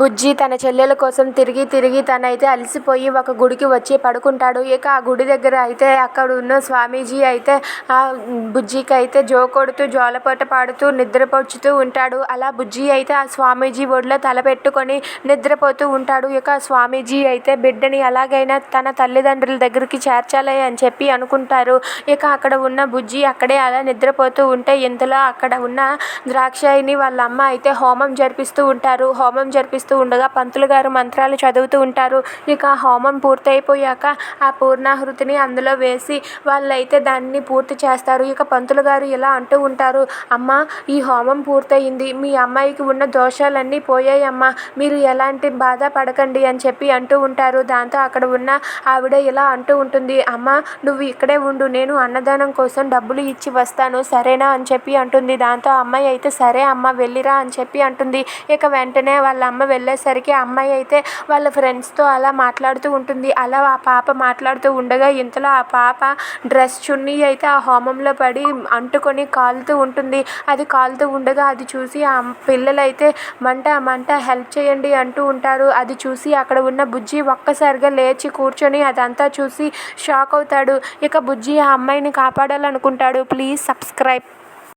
బుజ్జి తన చెల్లెల కోసం తిరిగి తిరిగి తనైతే అలసిపోయి ఒక గుడికి వచ్చి పడుకుంటాడు. ఇక ఆ గుడి దగ్గర అయితే అక్కడ ఉన్న స్వామీజీ అయితే ఆ బుజ్జికి అయితే జో కొడుతూ జోలపాట పాడుతూ నిద్రపోచుతూ ఉంటాడు. అలా బుజ్జి అయితే ఆ స్వామీజీ ఒడిలో తల పెట్టుకొని నిద్రపోతూ ఉంటాడు. ఇక స్వామీజీ అయితే బిడ్డని ఎలాగైనా తన తల్లిదండ్రుల దగ్గరికి చేర్చాలి అని చెప్పి అనుకుంటారు. ఇక అక్కడ ఉన్న బుజ్జి అక్కడే అలా నిద్రపోతూ ఉంటే ఇంతలో అక్కడ ఉన్న ద్రాక్షాయిని వాళ్ళ అమ్మ అయితే హోమం జరిపిస్తూ ఉంటారు. హోమం జరిపిస్తూ ఉండగా పంతులు గారు మంత్రాలు చదువుతూ ఉంటారు. ఇక హోమం పూర్తయిపోయాక ఆ పూర్ణాహృతిని అందులో వేసి వాళ్ళైతే దాన్ని పూర్తి చేస్తారు. ఇక పంతులు గారు ఇలా అంటూ ఉంటారు అమ్మ ఈ హోమం పూర్తయింది. మీ అమ్మాయికి ఉన్న దోషాలన్నీ పోయాయమ్మా. మీరు ఎలాంటి బాధ పడకండి అని చెప్పి అంటూ ఉంటారు. దాంతో అక్కడ ఉన్న ఆవిడ ఇలా అంటూ ఉంటుంది అమ్మ నువ్వు ఇక్కడే ఉండు. నేను అన్నదానం కోసం డబ్బులు ఇచ్చి వస్తాను. సరేనా? అని చెప్పి అంటుంది. దాంతో ఆ అమ్మాయి అయితే సరే అమ్మ వెళ్ళిరా అని చెప్పి అంటుంది. ఇక వెంటనే వాళ్ళ అమ్మ వెళ్ళేసరికి ఆ అమ్మాయి అయితే వాళ్ళ ఫ్రెండ్స్తో అలా మాట్లాడుతూ ఉంటుంది. అలా ఆ పాప మాట్లాడుతూ ఉండగా ఇంతలో ఆ పాప డ్రెస్ చున్నీ అయితే ఆ హోమంలో పడి అంటుకొని కాలుతూ ఉంటుంది. అది కాలుతూ ఉండగా అది చూసి ఆ పిల్లలైతే మంట మంట హెల్ప్ చేయండి అంటూ ఉంటారు. అది చూసి అక్కడ ఉన్న బుజ్జి ఒక్కసారిగా లేచి కూర్చొని అదంతా చూసి షాక్ అవుతాడు. ఇక బుజ్జి ఆ అమ్మాయిని కాపాడాలనుకుంటాడు. Please subscribe